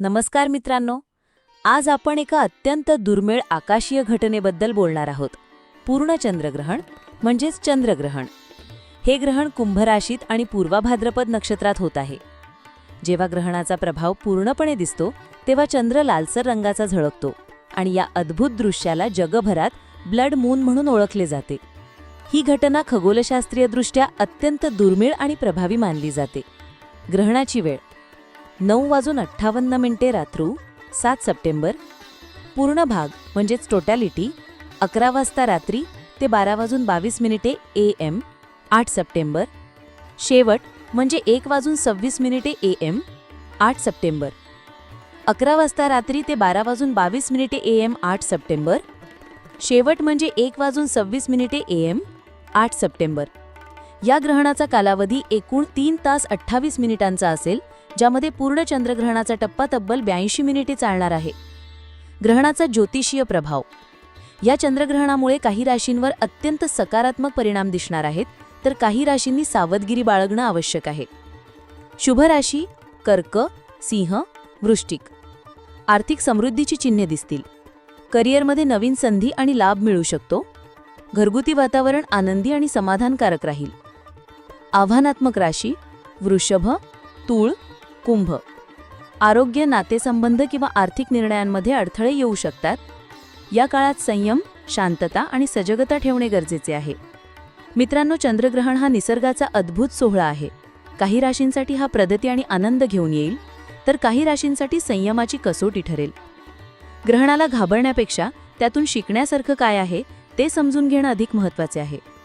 नमस्कार मित्रांनो आज आपण एका अत्यंत दुर्मिळ आकाशीय घटनेबद्दल बोलणार आहोत. पूर्ण चंद्रग्रहण म्हणजेच चंद्रग्रहण. हे ग्रहण कुंभराशीत आणि पूर्वाभाद्रपद नक्षत्रात होत आहे. जेव्हा ग्रहणाचा प्रभाव पूर्णपणे दिसतो तेव्हा चंद्र लालसर रंगाचा झळकतो आणि या अद्भुत दृश्याला जगभरात ब्लड मून म्हणून ओळखले जाते. ही घटना खगोलशास्त्रीयदृष्ट्या अत्यंत दुर्मिळ आणि प्रभावी मानली जाते. ग्रहणाची वेळ नऊ वाजून अठ्ठावन्न मिनिटे रात्रू सात सप्टेंबर. पूर्ण भाग म्हणजेच टोटॅलिटी अकरा वाजता रात्री ते बारा वाजून बावीस मिनिटे ए एम आठ सप्टेंबर. शेवट म्हणजे एक वाजून सव्वीस मिनिटे ए एम आठ सप्टेंबर. अकरा वाजता रात्री ते बारा वाजून बावीस मिनिटे ए एम आठ सप्टेंबर. शेवट म्हणजे एक वाजून सव्वीस मिनिटे ए एम आठ सप्टेंबर. या ग्रहणाचा कालावधी एकूण तीन तास अठ्ठावीस मिनिटांचा असेल ज्यामध्ये पूर्ण चंद्रग्रहणाचा टप्पा तब्बल ब्याऐंशी मिनिटे चालणार आहे. ग्रहणाचा ज्योतिषीय प्रभाव. या चंद्रग्रहणामुळे काही राशींवर अत्यंत सकारात्मक परिणाम दिसणार आहेत तर काही राशींनी सावधगिरी बाळगणं आवश्यक आहे. शुभ राशी कर्क सिंह वृष्टिक आर्थिक समृद्धीची चिन्हे दिसतील. करिअरमध्ये नवीन संधी आणि लाभ मिळू शकतो. घरगुती वातावरण आनंदी आणि समाधानकारक राहील. आव्हानात्मक राशी वृषभ तूळ कुंभ. आरोग्य नातेसंबंध किंवा आर्थिक निर्णयांमध्ये अडथळे येऊ शकतात. या काळात संयम शांतता आणि सजगता ठेवणे गरजेचे आहे. मित्रांनो चंद्रग्रहण हा निसर्गाचा अद्भुत सोहळा आहे. काही राशींसाठी हा प्रगती आणि आनंद घेऊन येईल तर काही राशींसाठी संयमाची कसोटी ठरेल. ग्रहणाला घाबरण्यापेक्षा त्यातून शिकण्यासारखं काय आहे ते समजून घेणं अधिक महत्त्वाचे आहे.